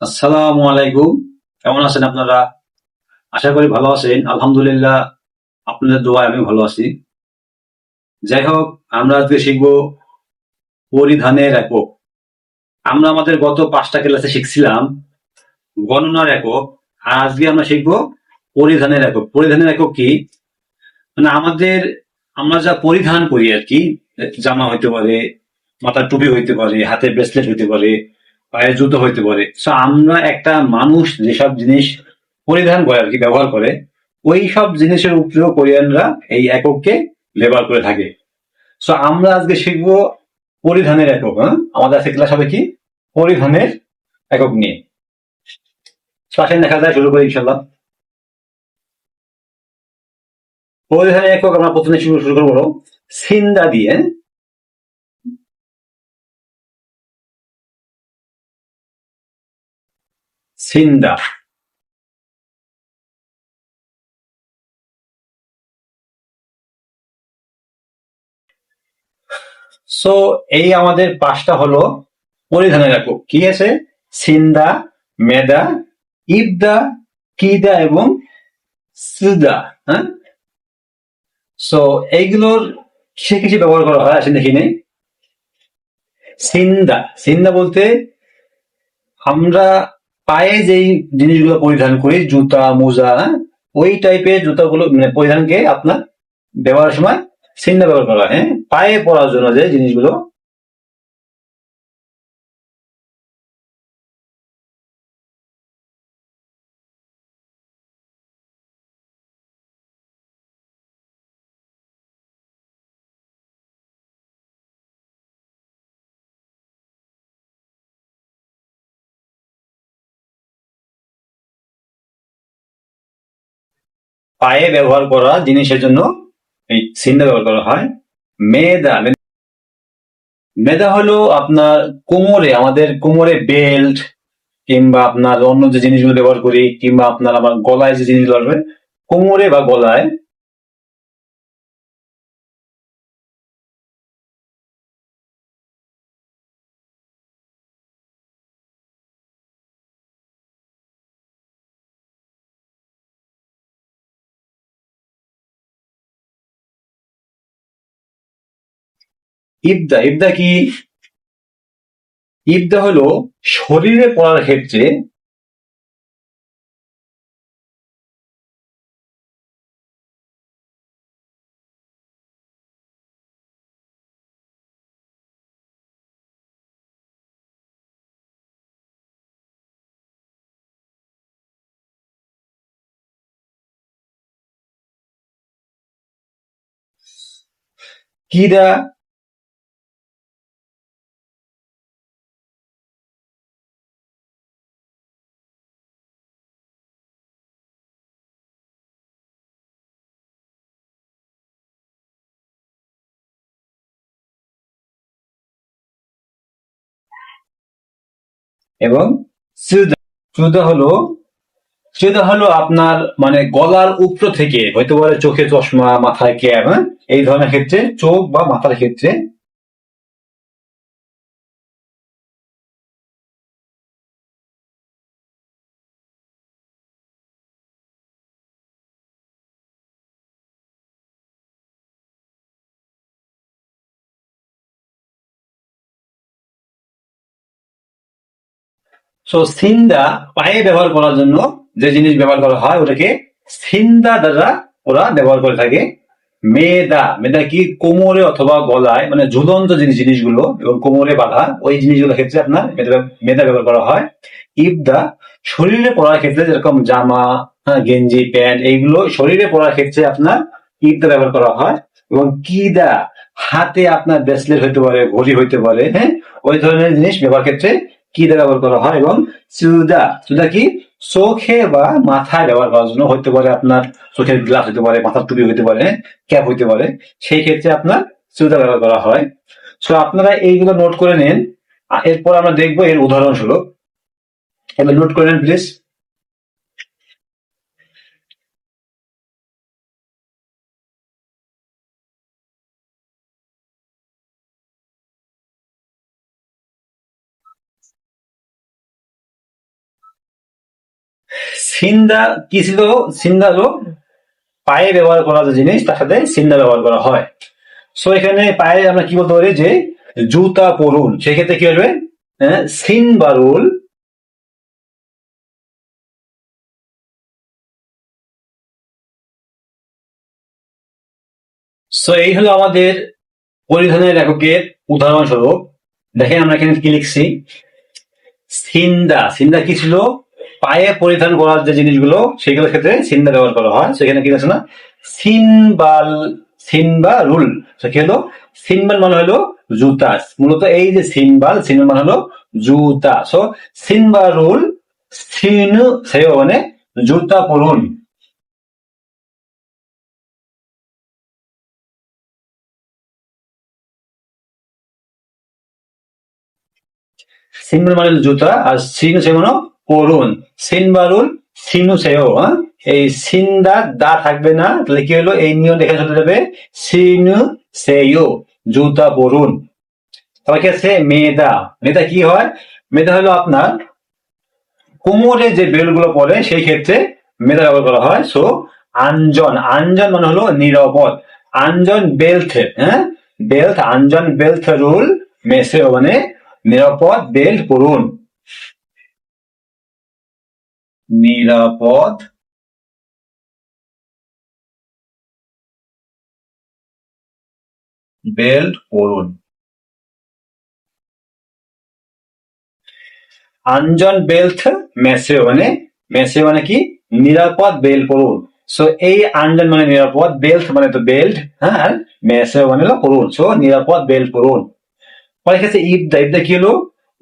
আসসালামু আলাইকুম। কেমন আছেন আপনারা? আশা করি ভালো আছেন। আলহামদুলিল্লাহ, আপনাদের দোয়ায় আমি ভালো আছি। যাই হোক, আমরা আজকে শিখব পরিধানের একক। আমরা আমাদের গত পাঁচটা ক্লাসে শিখছিলাম গণনার একক। আর আজকে আমরা শিখব পরিধানের একক। পরিধানের একক কি? মানে আমাদের, আমরা যা পরিধান করি আর কি, জামা হইতে পারে, মাথার টুপি হইতে পারে, হাতে ব্রেসলেট হইতে পারে পায়ে জুতো হইতে পারে। সো আমরা একটা মানুষ যেসব জিনিস পরিধান করে আর কি, ব্যবহার করে ওই সব জিনিসের উপরেও কোরিয়ানরা এই একককে ব্যবহার করে থাকে। সো আমরা আজকে শিখব পরিধানের একক হ্যাঁ? আমাদের আজকে ক্লাস হবে কি? পরিধানের একক নিয়ে। আসেন দেখা যায় শুরু করি ইনশাল্লাহ পরিধানের একক আমরা প্রথমে শুরু শুরু করব সিন্দা দিয়ে সিন্দা সো এই আমাদের পাঁচটা হলো পরিধানের একক কি আছে? সিন্দা মেদা, ইবদা, কিদা এবং সুদা হ্যাঁ? সো এইগুলোর কিসে কিসে ব্যবহার করা হয়, আসেন দেখি নেই। সিন্দা সিন্দা বলতে আমরা পায়ে যেই জিনিসগুলো পরিধান করি, জুতা, মোজা হ্যাঁ? ওই টাইপের জুতাগুলো মানে পরিধানকে আপনার ব্যবহারের সময় চিন্তা ব্যবহার করা হয় হ্যাঁ পায়ে পরার জন্য যে জিনিসগুলো পায়ে ব্যবহার করা জিনিসের জন্য এই সিন্দা ব্যবহার করা হয়। মেদা। মেদা হলো আপনার কোমরে, আমাদের কোমরে বেল্ট কিংবা আপনার অন্য যে জিনিসগুলো ব্যবহার করি কিংবা আপনার আমার গলায় যে জিনিসগুলো কোমরে বা গলায় ইবদা ইবদা কি? ইবদা হলো শরীরে পড়ার ক্ষেত্রে কিদা এবং সুদা সুদা হলো সেটা হলো আপনার মানে গলার উপর থেকে, হয়তো বলে চোখে চশমা, মাথায় ক্যাপ এই ধরনের ক্ষেত্রে চোখ বা মাথার ক্ষেত্রে সো সিন্দা পায়ে ব্যবহার করার জন্য যে জিনিস ব্যবহার করা হয় ওটাকে সিন্দা দ্বারা ওরা ব্যবহার করে থাকে। মেদা মেদা কি? কোমরে অথবা গলায় মানে ঝুলন্ত যে জিনিসগুলো এবং কোমরে বাঁধা ওই জিনিসগুলোর ক্ষেত্রে আপনার মেদা ব্যবহার করা হয়। ইবদা শরীরে পড়ার ক্ষেত্রে যেরকম জামা হ্যাঁ, গেঞ্জি প্যান্ট এইগুলো শরীরে পড়ার ক্ষেত্রে আপনার ইবদা ব্যবহার করা হয়। এবং কিদা হাতে আপনার ব্রেসলেট হইতে পারে ঘড়ি হইতে পারে হ্যাঁ ওই ধরনের জিনিস ব্যবহার ক্ষেত্রে কি ব্যবহার করা হয় এবং চুদা সুদা কি? চোখে বা মাথায় ব্যবহার করার জন্য হইতে পারে আপনার চোখের গ্লাস হতে পারে, মাথার টুপি হতে পারে, ক্যাপ হইতে পারে, সেই ক্ষেত্রে আপনার চুদা ব্যবহার করা হয়। সো আপনারা এইগুলো নোট করে নেন। এরপর আমরা দেখব এর উদাহরণস্বরূপ। এবার নোট করে নেন প্লিজ সিন্দা কি ছিল? সিন্দা হলো পায়ে ব্যবহার করা যে জিনিস তার সাথে সিন্দা ব্যবহার করা হয়। সো এখানে পায়ে আমরা কি বলতে পারি? যে জুতা পরুন। সেক্ষেত্রে কি হবে হ্যাঁ, সিনবারুল সো এই হলো আমাদের পরিধানের লেখকের উদাহরণস্বরূপ। দেখেন আমরা এখানে কি লিখছি? সিন্দা। সিন্দা কি ছিল? পায়ে পরিধান করার যে জিনিসগুলো সেগুলোর ক্ষেত্রে সিন্দা ব্যবহার করা হয়। সেখানে কি আছে না? সিনবাল সিনবা রুল। কি হলো? সিনবাল মানে হলো জুতা। মূলত এই যে সিনবাল সিনবাল মানে হলো জুতা। সো সিনবা রুল, সিন সেও মানে জুতা পরুন। সিনবাল মানে জুতা, আর সিন সে মানে পরুন সিনবারুল সিনু সেও হ্যাঁ? এই সিন দা দা থাকবে না। তাহলে কি হলো? এই নিয়ম দেখে চলে যাবে। সিনু সেও জুতা পরুন তারপর কি আছে? মেদা মেদা কি হয়? মেদা হলো আপনার কোমরে যে বেলগুলো পড়ে, সেই ক্ষেত্রে মেদা ব্যবহার করা হয়। সো আঞ্জন। আঞ্জন মানে হলো নিরাপদ আঞ্জন বেল্ট হ্যাঁ? বেল্ট, আঞ্জন বেল্ট রুল মেসে মানে নিরাপদ বেল্ট পরুন নিরাপদ। বেল্ট পরুন। আঞ্জন বেল্ট, মেসে মানে মেসে মানে কি? নিরাপদ বেল্ট পরুন। সো এই আঞ্জন মানে নিরাপদ, বেল্ট মানে তো বেল্ট হ্যাঁ? মেসে মানে পরুন। সো নিরাপদ বেল্ট পরুন। পরে ক্ষেত্রে ইবদা ইবদা কি হলো?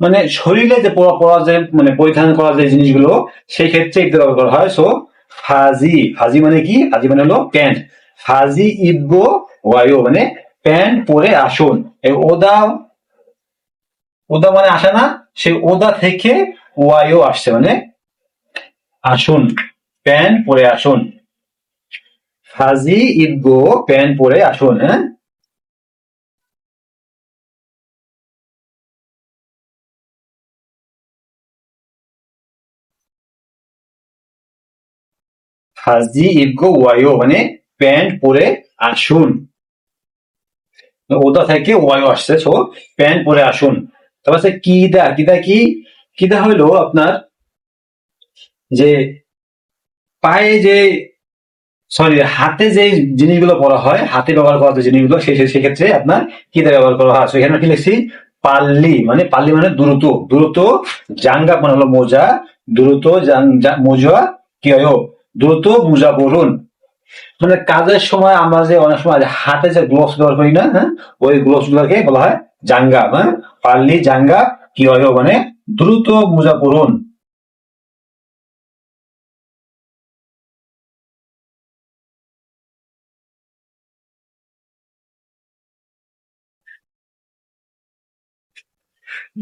মানে শরীরে যে পরা যে মানে পরিধান করা যে জিনিসগুলো, সেই ক্ষেত্রে ইবদা ব্যবহার হয়। সো ফাজি ফাজি মানে কি? ফাজি মানে হলো প্যান্ট। ফাজি ইবগো ওয়ায়ো মানে প্যান্ট পরে আসুন। এই ওদা ওদা মানে আসে না সেই ওদা থেকে ওয়াইও আসছে মানে আসুন, প্যান্ট পরে আসুন। হাজি ইবগো প্যান্ট পরে আসুন হ্যাঁ? হাজি ইবগো ওয়াইও মানে প্যান্ট পরে আসুন। ওদা থেকে ওয়াইও আসছে সো প্যান্ট পরে আসুন। তারপর আছে কিদা কিদা কি? কিদা হলো আপনার? যে পায়ে যে সরি হাতে যে জিনিসগুলো পরা হয়, হাতে ব্যবহার করা যে জিনিসগুলো সেই- সেক্ষেত্রে আপনার কিদা ব্যবহার করা হয়। সেখানে কি লিখছি? পাল্লি মানে পাল্লি মানে দ্রুত। দ্রুত জাঙ্গা মানে হলো মোজা, দ্রুত মোজা কি হয়? দ্রুত মোজা পরুন মানে কাজের সময় আমরা যে অনেক সময় হাতে যে গ্লোভস ব্যবহার করি না হ্যাঁ ওই গ্লোভস গুলোকে বলা হয় জাঙ্গা হ্যাঁ পাল্লি জাঙ্গা কি হয় মানে দ্রুত মোজা পরুন।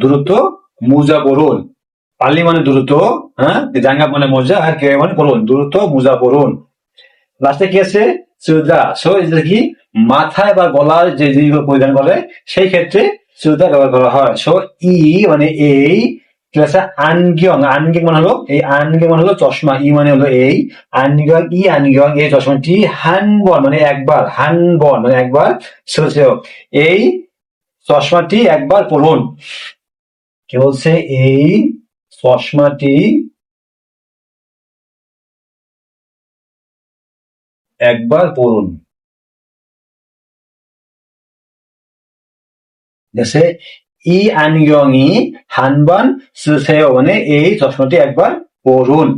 দ্রুত মোজা পরুন। পাল্লি মানে দ্রুত হ্যাঁ? জাঙ্গা মানে মোজা আর কে মানে পরুন দ্রুত মোজা পরুন লাস্টে কি আছে? সুদা সো কি মাথায় বা গলার যে জিনিসগুলো পরিধান করে সেই ক্ষেত্রে সুদা ব্যবহার করা হয়। সো ই মানে এই আছে আনগিয়ং। আনগিয়ং মানে হলো এই আনগিয়ং মানে হলো চশমা। ই মানে হলো এই। আনগিয়ং ই আনগিয়ং এই চশমাটি হানবন মানে একবার হানবন মানে একবার। সো সো, এই চশমাটি একবার পরুন কি বলছে? এই চশমাটি একবার পড়ুন জেসে ই হানবান সুসেও মানে এই চশমাটি একবার পড়ুন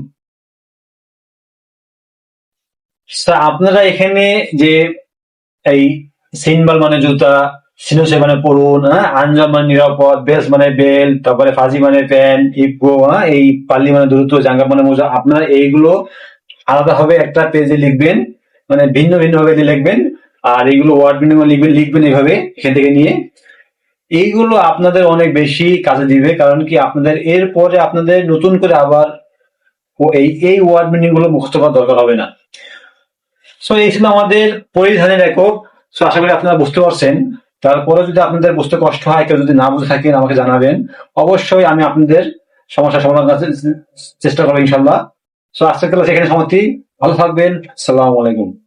আপনারা এখানে যে এই সিনবাল মানে জুতা সিনোসে মানে পড়ুন হ্যাঁ আঞ্জাম মানে নিরাপদ বেস মানে বেল তারপরে ফাজি মানে প্যান্ট ইপগো হ্যাঁ এই পাল্লি মানে দ্রুত জাঙ্গা মানে মোজা আপনারা এইগুলো আলাদাভাবে একটা পেজে লিখবেন মানে ভিন্ন ভিন্ন ভাবে লিখবেন, আর এইগুলো ওয়ার্ড বিনিময় লিখবেন লিখবেন এইভাবে এখান থেকে নিয়ে। এইগুলো আপনাদের অনেক বেশি কাজে দিবে, কারণ কি আপনাদের এরপরে আপনাদের নতুন করে আবার এই এই ওয়ার্ড মিনিংগুলো মুখস্থ করার দরকার হবে না। সো এই ছিল আমাদের পরিধানের একক। সো আশা করি আপনারা বুঝতে পারছেন। তারপরে যদি আপনাদের বুঝতে কষ্ট হয়, কেউ যদি না বুঝে থাকেন, আমাকে জানাবেন। অবশ্যই আমি আপনাদের সমস্যা সমাধান করার চেষ্টা করব ইনশাল্লাহ সো আজকের ক্লাস এখানে সমাপ্তি। ভালো থাকবেন। সালাম আলাইকুম।